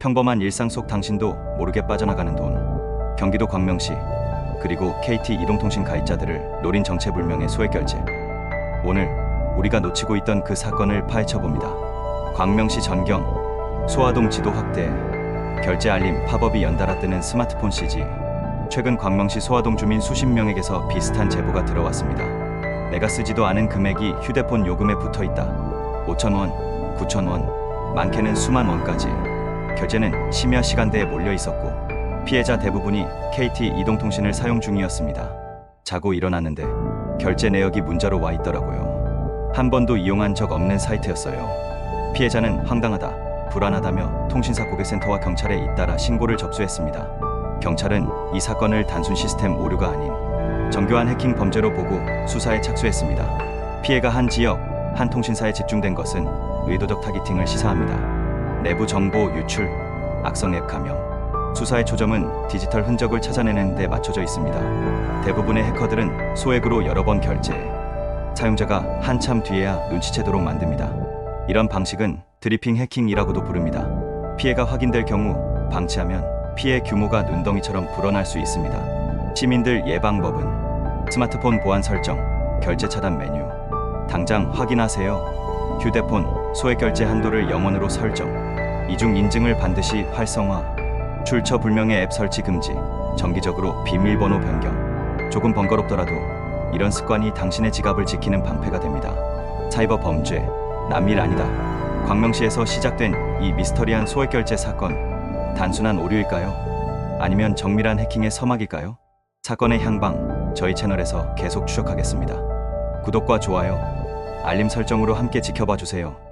평범한 일상 속 당신도 모르게 빠져나가는 돈. 경기도 광명시 그리고 KT 이동통신 가입자들을 노린 정체불명의 소액 결제. 오늘 우리가 놓치고 있던 그 사건을 파헤쳐 봅니다. 광명시 전경 소아동 지도 확대 결제 알림 팝업이 연달아 뜨는 스마트폰 CG. 최근 광명시 소아동 주민 수십 명에게서 비슷한 제보가 들어왔습니다. 내가 쓰지도 않은 금액이 휴대폰 요금에 붙어 있다. 5천 원, 9천 원, 많게는 수만 원까지. 결제는 심야 시간대에 몰려 있었고 피해자 대부분이 KT 이동통신을 사용 중이었습니다. 자고 일어났는데 결제 내역이 문자로 와 있더라고요. 한 번도 이용한 적 없는 사이트였어요. 피해자는 황당하다, 불안하다며 통신사 고객센터와 경찰에 잇따라 신고를 접수했습니다. 경찰은 이 사건을 단순 시스템 오류가 아닌 정교한 해킹 범죄로 보고 수사에 착수했습니다. 피해가 한 지역, 한 통신사에 집중된 것은 의도적 타깃팅을 시사합니다. 내부 정보 유출, 악성 앱 감염. 수사의 초점은 디지털 흔적을 찾아내는 데 맞춰져 있습니다. 대부분의 해커들은 소액으로 여러 번 결제, 사용자가 한참 뒤에야 눈치채도록 만듭니다. 이런 방식은 드리핑 해킹이라고도 부릅니다. 피해가 확인될 경우 방치하면 피해 규모가 눈덩이처럼 불어날 수 있습니다. 시민들 예방법은 스마트폰 보안 설정, 결제 차단 메뉴. 당장 확인하세요. 휴대폰 소액 결제 한도를 영원으로 설정. 이중 인증을 반드시 활성화. 출처 불명의 앱 설치 금지. 정기적으로 비밀번호 변경. 조금 번거롭더라도 이런 습관이 당신의 지갑을 지키는 방패가 됩니다. 사이버 범죄, 남일 아니다. 광명시에서 시작된 이 미스터리한 소액 결제 사건. 단순한 오류일까요? 아니면 정밀한 해킹의 서막일까요? 사건의 향방 저희 채널에서 계속 추적하겠습니다. 구독과 좋아요, 알림 설정으로 함께 지켜봐 주세요.